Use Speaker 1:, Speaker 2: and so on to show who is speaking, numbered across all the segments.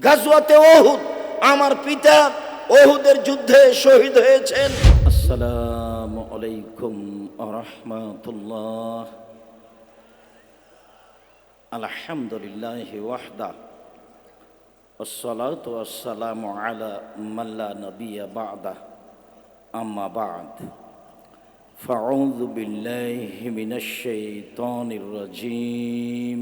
Speaker 1: গাজওয়াতে ওহুদ আমার পিতা ওহুদের যুদ্ধে শহীদ হয়েছেন আসসালামু আলাইকুম রহমতুল্লাহ আলহামদুলিল্লাহ ওয়াহদা والصلاة والسلام على من لا نبي بعده أما بعد فأعوذ بالله من الشيطان الرجيم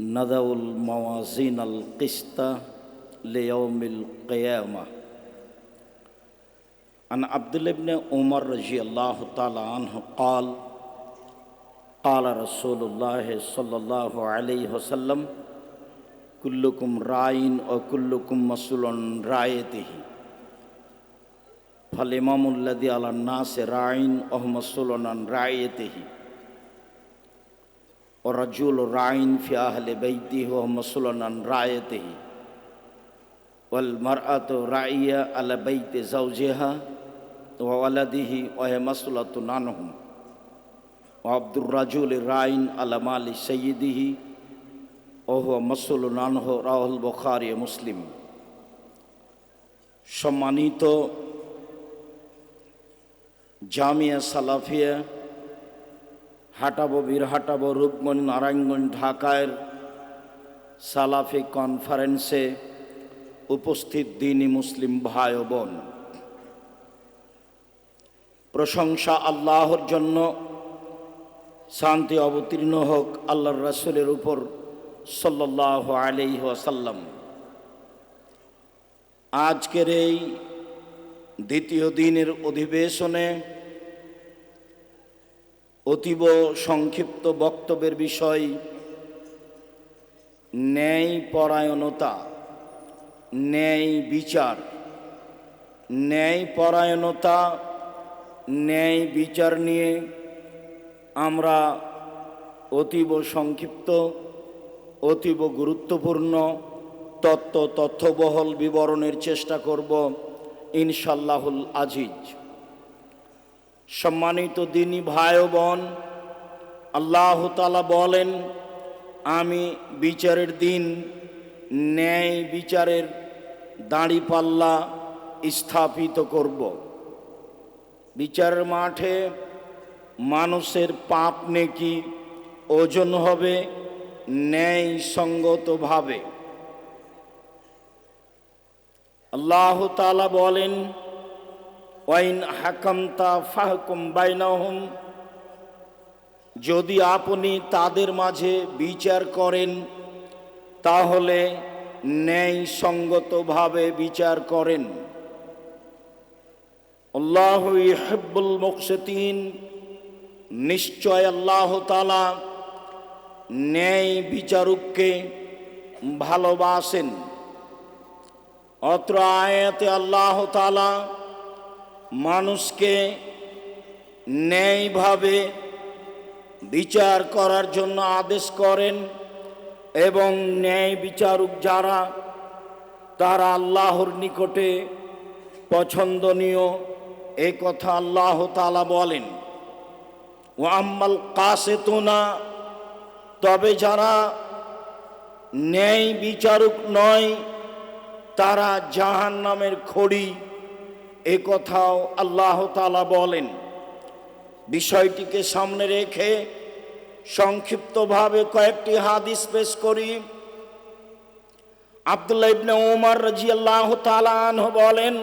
Speaker 1: نذو الموازين القسط ليوم القيامة. عن عبد الله بن عمر رضي الله تعالى عنه قال قال رسول الله صلى الله عليه وسلم كلكم راين وكلكم مسؤول عن رايته فالإمام الذي على الناس راين وهو مسؤول عن رايته ورجل راين في أهل بيته وهو مسؤول عن رايته والمرأة راعية على بيت زوجها وولده وهي مسؤولة عنهم وعبد الرجل راين على مال سيده وهو مسؤول عنه রাহুল البخاري মুসলিম সম্মানিত জামিয়া সালাফিয়া হাটাবো বীরহাটাবো রূপগঞ্জ নারায়ণগঞ্জ ঢাকায় সালাফি কনফারেন্সে উপস্থিত দিনী মুসলিম ভাই ও বোন। প্রশংসা আল্লাহর জন্য, শান্তি অবতীর্ণ হোক আল্লাহর রাসুলের উপর সাল্লাহ আলি ওয়াসাল্লাম। আজকের এই দ্বিতীয় দিনের অধিবেশনে অতীব সংক্ষিপ্ত বক্তব্যের বিষয় ন্যায় পরায়ণতা ন্যায় বিচার ন্যায় পরায়ণতা ন্যায় বিচার নিয়ে আমরা অতীব সংক্ষিপ্ত, অতীব গুরুত্বপূর্ণ তত্ত্ব তথ্যবহল বিবরণের চেষ্টা করব ইনশাল্লাহুল আজিজ। সম্মানিত দিনী ভাই বোন, আল্লাহ তালা বলেন, আমি বিচারের দিন, ন্যায় বিচারের দাঁড়িপাল্লা স্থাপিত করব। বিচারের মাঠে মানুষের পাপ নেকি ওজন হবে ন্যায় সঙ্গতভাবে আল্লাহ তালা বলেন ওয়াইন হাকামতা ফাহকুম বাইনাহুম। যদি আপনি তাদের মাঝে বিচার করেন, তাহলে ন্যায় সঙ্গতভাবে বিচার করেন। আল্লাহ ইহেব্বুল মুকসেতিন নিশ্চয় আল্লাহ তালা ন্যায় বিচারককে ভালোবাসেন। অত্র আয়াতে আল্লাহ তালা মানুষকে ন্যায়ভাবে বিচার করার জন্য আদেশ করেন এবং ন্যায় বিচারক যারা, তারা আল্লাহর নিকটে পছন্দনীয় এ কথা আল্লাহ তালা বলেন। ও আম্মাল কাসেতোনা, তবে যারা ন্যায় বিচারক নয়, তারা জাহান নামের খড়ি এ কথাও আল্লাহ তালা বলেন। বিষয়টিকে সামনে রেখে সংক্ষিপ্তভাবে কয়েকটি হাদিস পেশ করি। আবদুল্লাহ ইবনে ওমর রাজি আল্লাহ বলেন,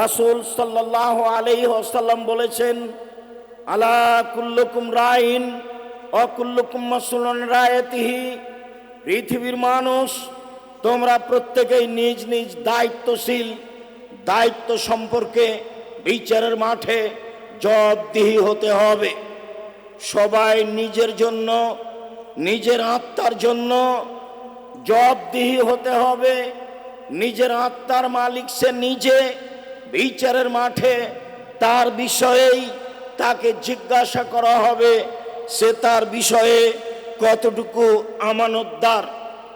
Speaker 1: রাসুল সাল্লাহ আলাইহি ওয়াসাল্লাম বলেছেন, আলা কুল্লুকুম রাইন অকুল্লুকুম মাসুলন রায়তিহি, পৃথিবীর মানুষ, তোমরা প্রত্যেকেই নিজ নিজ দায়িত্বশীল দায়িত্ব সম্পর্কে বিচারের মাঠে জবাবদিহি হতে হবে। সবাই নিজের জন্য, নিজের আত্মার জন্য জবাবদিহি হতে হবে। নিজের আত্মার মালিক সে নিজে বিচারের মাঠে তার বিষয়েই তাকে জিজ্ঞাসা করা হবে। সে তার বিষয়ে কতটুকু আমানতদার,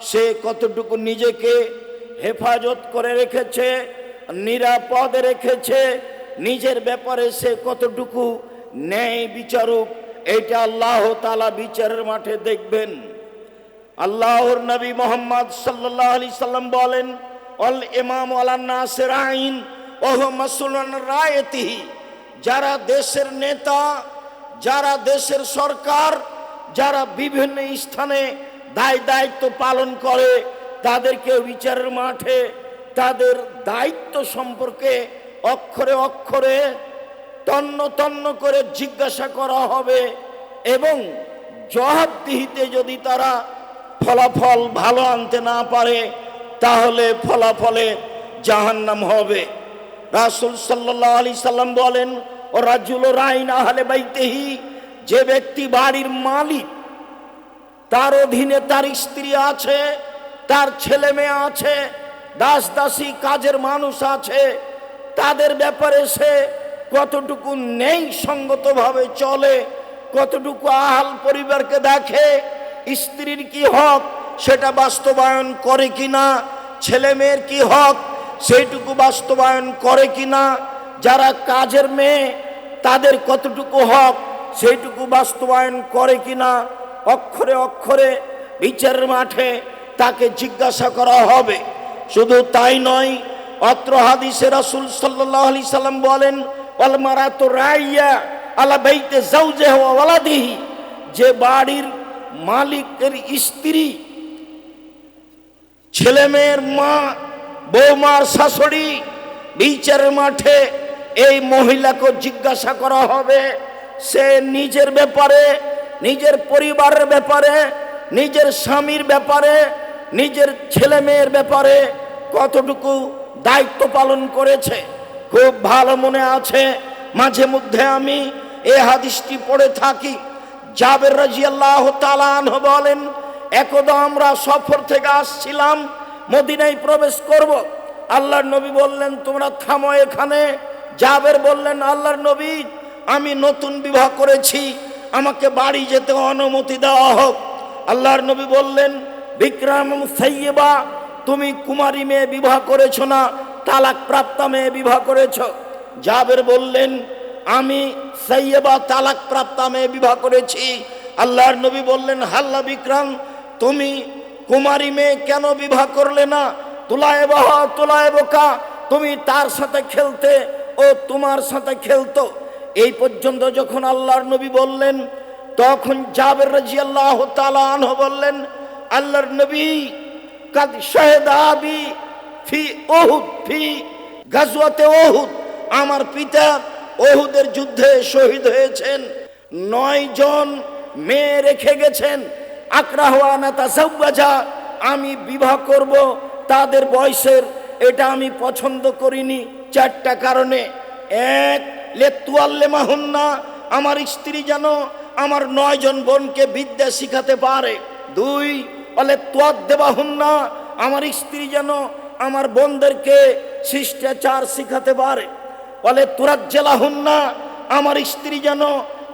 Speaker 1: সে কতটুকু নিজেকে হেফাজত করে রেখেছে নিরাপদ রেখেছে, নিজের ব্যাপারে সে কতটুকু ন্যায় বিচারক, এটা আল্লাহ তালা বিচারের মাঠে দেখবেন। আল্লাহর নবী মোহাম্মদ সাল্লাহ আলি সাল্লাম বলেন, অল ইমাম আলান্নাসের আইন ওহ রায়তিহি। যারা দেশের নেতা, যারা দেশের সরকার, যারা বিভিন্ন স্থানে দায় দায়িত্ব পালন করে তাদেরকে বিচারের মাঠে তাদের দায়িত্ব সম্পর্কে অক্ষরে অক্ষরে তন্ন তন্ন করে জিজ্ঞাসা করা হবে এবং জবাবদিহিতে যদি তারা ফলাফল ভালো আনতে না পারে, তাহলে ফলাফলে জাহান্নাম হবে। রাসুল সাল্লাহ আলি সাল্লাম বলেন ও রাজুল রাইন আহলে বাইতেহি, যে ব্যক্তি বাড়ির মালিক, তার অধীনে তার স্ত্রী আছে, তার ছেলে মেয়ে আছে দাস দাসী কাজের মানুষ আছে, তাদের ব্যাপারে সে কতটুকু নেই সঙ্গতভাবে চলে, কতটুকু আহাল পরিবারকে দেখে, স্ত্রীর কি হক সেটা বাস্তবায়ন করে কিনা, ছেলে মেয়ের কি হক সেইটুকু বাস্তবায়ন করে কিনা, যারা কাজের মেয়ে, তাদের কতটুকু হক সেইটুকু বাস্তবায়ন করে কিনা, অক্ষরে অক্ষরে বিচারের মাঠে তাকে জিজ্ঞাসা করা হবে। শুধু তাই নয়, অত্র হাদিসে রাসুল সাল্লাল্লাহু আলাইহি সাল্লাম বলেন, ওয়াল মারাতু রাইয়া আলা বাইতে জাওজিহা ওয়া ওয়ালাদিহি। যে বাড়ির মালিকের স্ত্রী ছেলে মেয়ের মা, বৌমার শাশুড়ি বিচারের মাঠে এই মহিলাকে জিজ্ঞাসা করা হবে, সে নিজের ব্যাপারে, নিজের পরিবারের ব্যাপারে, নিজের স্বামীর ব্যাপারে, নিজের ছেলে মেয়ের ব্যাপারে কতটুকু দায়িত্ব পালন করেছে? খুব ভালো মনে আছে। মাঝে মধ্যে আমি এ হাদিসটি পড়ে থাকি। জাবের রাজিয়াল্লাহ তালান বলেন, একদা আমরা সফর থেকে আসছিলাম, মদিনায় প্রবেশ করব। আল্লাহর নবী বললেন, তোমরা থামো এখানে। জাবের বললেন, আল্লাহর নবী, আমি নতুন বিবাহ করেছি। আমাকে বাড়ি যেতে অনুমতি দেওয়া হোক। আল্লাহর নবী বললেন, বিক্রম সাইয়েবা তুমি কুমারী মেয়ে বিবাহ করেছ না তালাক প্রাপ্তা মেয়ে বিবাহ করেছ? জাবের বললেন, আমি সাইয়েবা তালাক প্রাপ্তা মেয়ে বিবাহ করেছি। আল্লাহর নবী বললেন, হাল্লা বিক্রম, তুমি কুমারী মেয়ে কেন বিবাহ করলে না? তুলায় বহ তুলায় বোকা তুমি তার সাথে খেলতে ও তোমার সাথে খেলতো। এই পর্যন্ত যখন আল্লাহর নবী বললেন, তখন জাবের রাজি আল্লাহ তালাহ বললেন, আল্লাহর নবী কাদ শাহেদাবি ফি ওহুদ ফি গাজওয়াতে ওহুদ আমার পিতা ওহুদের যুদ্ধে শহীদ হয়েছেন। নয় জন মেয়ে রেখে গেছেন। আকরাহানা তাসাউবাজা আমি বিবাহ করব। তাদের বয়সের এটা আমি পছন্দ করিনি চারটা কারণে। এক লেতুয়াল্লে মাহুন্না আমার স্ত্রী যেন আমার নয়জন বোনকে বিদ্যা শিখাতে পারে। দুই অলে তোয়াদ না আমার স্ত্রী যেন আমার বোনদেরকে শিষ্টাচার শিখাতে পারে। বলে না আমার স্ত্রী যেন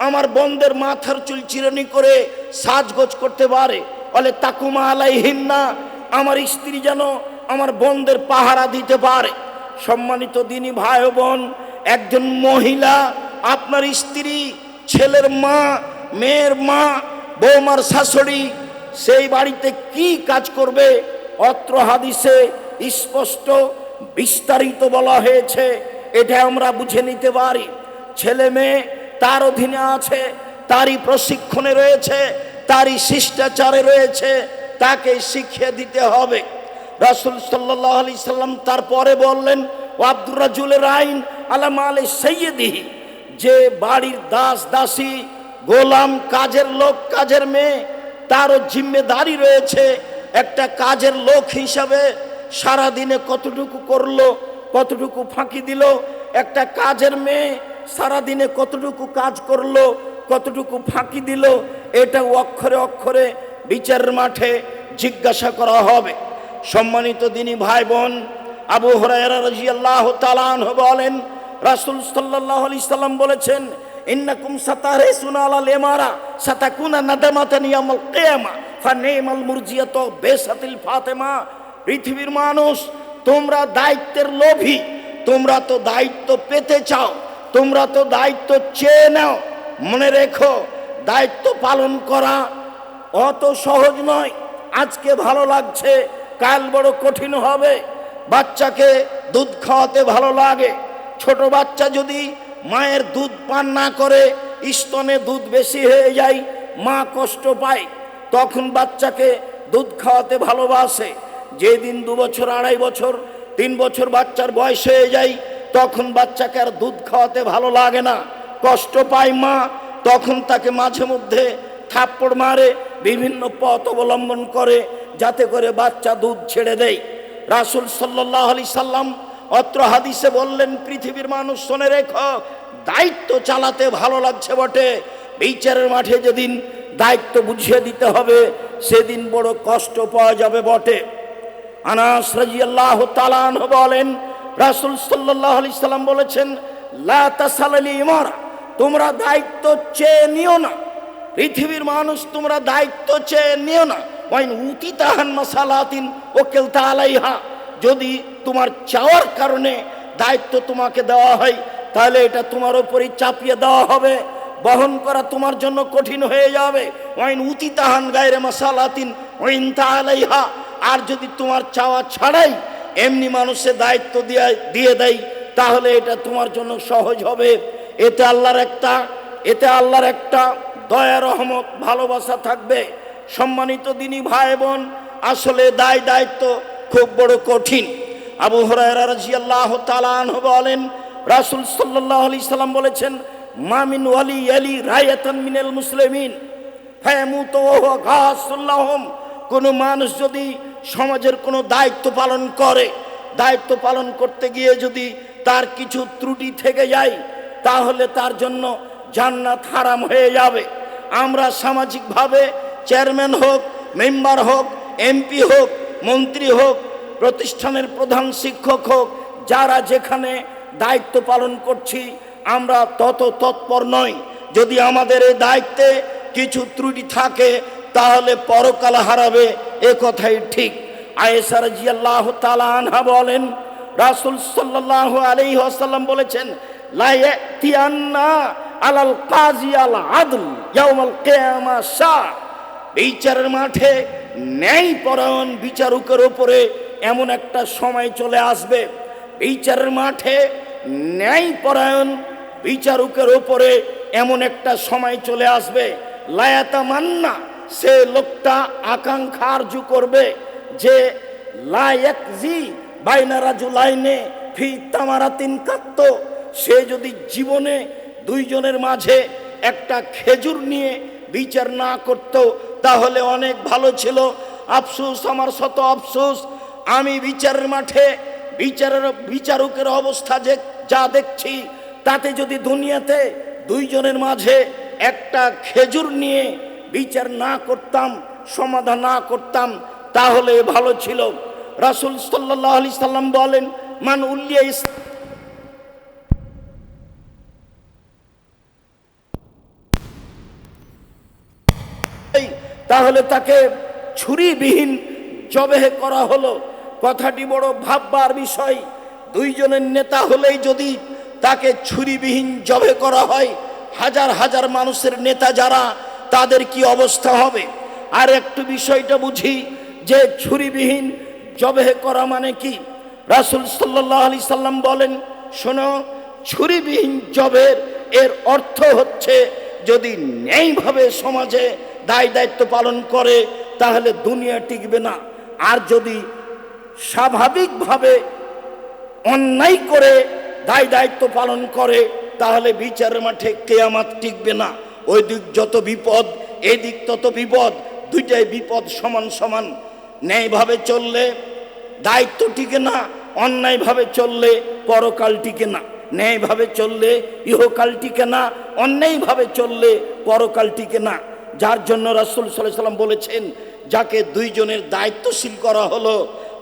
Speaker 1: আমার বোনদের মাথার চুল চিরনি করে সাজগোজ করতে পারে। বলে, তাকুমা আলাইহিন্না, আমার স্ত্রী যেন আমার বোনদের পাহারা দিতে পারে। সম্মানিত দিনী ভাই বোন, একজন মহিলা, আপনার স্ত্রী, ছেলের মা, মেয়ের মা, বৌমার শাশুড়ি সেই বাড়িতে কি কাজ করবে? অত্র হাদিসে স্পষ্ট, বিস্তারিত বলা হয়েছে। এটা আমরা বুঝে নিতে পারি। ছেলে মেয়ে তার অধীনে আছে, তারই প্রশিক্ষণে রয়েছে, তারই শিষ্টাচারে রয়েছে, তাকে শিখিয়ে দিতে হবে। রাসুল সাল্লাহ আলি সাল্লাম তারপরে বললেন ও আব্দুর রাজুলের আইন আলাম আলে সৈয়দিহি যে বাড়ির দাস দাসী, গোলাম কাজের লোক, কাজের মেয়ে তারও জিম্মেদারি রয়েছে একটা কাজের লোক হিসাবে সারাদিনে কতটুকু করল, কতটুকু ফাঁকি দিল, একটা কাজের মেয়ে সারাদিনে কতটুকু কাজ করল, কতটুকু ফাঁকি দিল, এটা অক্ষরে অক্ষরে বিচারের মাঠে জিজ্ঞাসা করা হবে। সম্মানিত দিনই ভাই বোন আবু হরাইরা রাজিয়াল্লাহ তালান বলেন, রাসুল সাল্লাহ আলি সাল্লাম বলেছেন ইন্নাকুম সাতারে সুনালা লেমারা সাতাকুনা নাদামাতা নিয়ামাল কেয়ামা ফানেমাল মুরজিয়াত বেসাতিল ফাতেমা পৃথিবীর মানুষ, তোমরা দায়িত্বের লোভী। তোমরা তো দায়িত্ব পেতে চাও। তোমরা তো দায়িত্ব চেয়ে নাও। মনে রেখো, দায়িত্ব পালন করা অত সহজ নয়। আজকে ভালো লাগছে, কাল বড় কঠিন হবে। বাচ্চাকে দুধ খাওয়াতে ভালো লাগে। ছোট বাচ্চা যদি মায়ের দুধ পান না করে স্তনে দুধ বেশি হয়ে যায়, মা কষ্ট পায়। তখন বাচ্চাকে দুধ খাওয়াতে ভালোবাসে। যেদিন দু বছর, আড়াই বছর, তিন বছর বাচ্চার বয়স হয়ে যায়, তখন বাচ্চাকে আর দুধ খাওয়াতে ভালো লাগে না। কষ্ট পায় মা, তখন তাকে মাঝে মধ্যে থাপ্পড় মারে, বিভিন্ন পথ অবলম্বন করে, যাতে করে বাচ্চা দুধ ছেড়ে দেয়। রাসুল সাল্লাহ আলি সাল্লাম অত্র হাদিসে বললেন, পৃথিবীর মানুষ, শোনে রেখো, দায়িত্ব চালাতে ভালো লাগছে বটে। বিচারের মাঠে যেদিন দায়িত্ব বুঝিয়ে দিতে হবে, সেদিন বড় কষ্ট পাওয়া যাবে বটে। আনাস রাজিয়াল্লাহ তালান বলেন, রাসুল সাল্লাহ আলি সাল্লাম বলেছেন, লা তাসালালি ইমারা, তোমরা দায়িত্ব চেয়ে নিও না। পৃথিবীর মানুষ, তোমরা দায়িত্ব চেয়ে নিও না। ওয়াইন উতি তাহান মাসালাতিন ও কেলতা আলাইহা যদি তোমার চাওয়ার কারণে দায়িত্ব তোমাকে দেওয়া হয়, তাহলে এটা তোমার ওপরই চাপিয়ে দেওয়া হবে। বহন করা তোমার জন্য কঠিন হয়ে যাবে। ওয়াইন উতি তাহান গায়রে মাসালাতিন, ওয়াইন তা আলাইহা আর যদি তোমার চাওয়া ছাড়াই এমনি মানুষের দায়িত্ব দিয়ে দিয়ে দেয়, তাহলে এটা তোমার জন্য সহজ হবে। এতে আল্লাহর একটা, এতে আল্লাহর একটা দয়া, রহমত, ভালোবাসা থাকবে। সম্মানিত দিনী ভাই বোন, আসলে দায় দায়িত্ব খুব বড় কঠিন। আবু রাজিয়াল্লাহ তালান বলেন, রাসুল সাল্লাহ সাল্লাম বলেছেন মামিন ওয়ালি আলি রায়াতান মিনাল মুসলিমিন কোনো মানুষ যদি সমাজের কোনো দায়িত্ব পালন করে, দায়িত্ব পালন করতে গিয়ে যদি তার কিছু ত্রুটি থেকে যায়, তাহলে তার জন্য জান্নাত হারাম হয়ে যাবে। আমরা সামাজিকভাবে চেয়ারম্যান হোক, মেম্বার হোক, এমপি হোক মন্ত্রী হোক, প্রতিষ্ঠানের প্রধান শিক্ষক হোক, যারা যেখানে দায়িত্ব পালন করছি, আমরা তত তৎপর নই। যদি আমাদের এই দায়িত্বে কিছু ত্রুটি থাকে, তাহলে পরকাল হারাবে, এ কথাই ঠিক। আয়েসার জিয়াল্লাহ তালা আনহা বলেন, রাসুল সাল্লাহ আলী আসাল্লাম বলেছেন লাইয়ান্না আলাল কাজী আল আদল ইয়াউমাল কিয়ামা শাহ। বিচারের মাঠে ন্যায় পরায়ণ বিচারকের ওপরে এমন একটা সময় চলে আসবে। বিচারের মাঠে ন্যায় পরায়ণ বিচারকের ওপরে এমন একটা সময় চলে আসবে। লায়াতা মান্না, সে লোকটা আকাঙ্ক্ষা আরজু করবে যে লায়ক জি বাইনারা জুলাইনে ফি তামারাতিন কাত্ত, সে যদি জীবনে দুইজনের মাঝে একটা খেজুর নিয়ে বিচার না করত তাহলে অনেক ভালো ছিল। আফসুস, আমার শত আফসুস। আমি বিচারের মাঠে, বিচারের, বিচারকের অবস্থা যে, যা দেখছি, তাতে যদি দুনিয়াতে দুইজনের মাঝে একটা খেজুর নিয়ে বিচার না করতাম, সমাধান না করতাম, তাহলে ভালো ছিল। রাসুল সাল্লাহ আলি সাল্লাম বলেন, মান উল্লিয়া ইস- এই, তাহলে তাকে ছুরিবিহীন জবেহ করা হলো। কথাটি বড় ভাববার বিষয়। দুইজনের নেতা হলেই যদি তাকে ছুরিবিহীন জবে করা হয়, হাজার হাজার মানুষের নেতা যারা, তাদের কি অবস্থা হবে? আর একটু বিষয়টা বুঝি, যে ছুরিবিহীন জবেহ করা মানে কি? রাসুল সাল্লাহ আলি সাল্লাম বলেন, শোনো, ছুরিবিহীন জবের এর অর্থ হচ্ছে যদি ন্যায়ভাবে সমাজে দায় দায়িত্ব পালন করে, তাহলে দুনিয়া টিকবে না। আর যদি স্বাভাবিকভাবে অন্যায় করে, দায় দায়িত্ব পালন করে, তাহলে বিচারের মাঠে কেয়ামাত টিকবে না। ওই দিক যত বিপদ এদিক তত বিপদ, দুইটাই বিপদ সমান সমান। ন্যায়ভাবে চললে দায়িত্ব টিকে না, অন্যায়ভাবে চললে পরকাল টিকে না। ন্যায়ভাবে চললে ইহকাল টিকে না, অন্যায়ভাবে চললে পরকাল টিকে না। যার জন্য রাসুল সাল্লাহ সাল্লাম বলেছেন, যাকে দুইজনের দায়িত্বশীল করা হলো,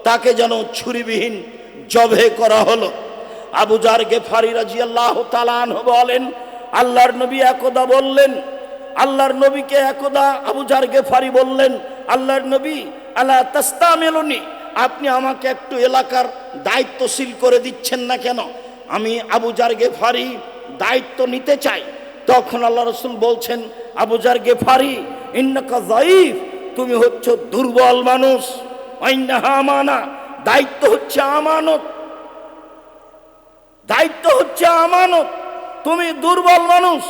Speaker 1: তাকে যেন ছুরিবিহীন জবে করা হলো। আবু জার গেফারি রাজি আল্লাহ তালান বলেন, আল্লাহর নবী একদা বললেন, আল্লাহর নবীকে একদা আবু জার গেফারি বললেন, আল্লাহর নবী আল্লাহ তাস্তা মেলনি আপনি আমাকে একটু এলাকার দায়িত্বশীল করে দিচ্ছেন না কেন? আমি আবু জার গেফারি দায়িত্ব নিতে চাই। তখন আল্লাহ রসুল বলছেন, আবু যার গেফারি, ইন্নাকা জাইফ তুমি হচ্ছ দুর্বল মানুষ। আমানা, দায়িত্ব হচ্ছে আমানত। দায়িত্ব হচ্ছে আমানত। তুমি দুর্বল মানুষ।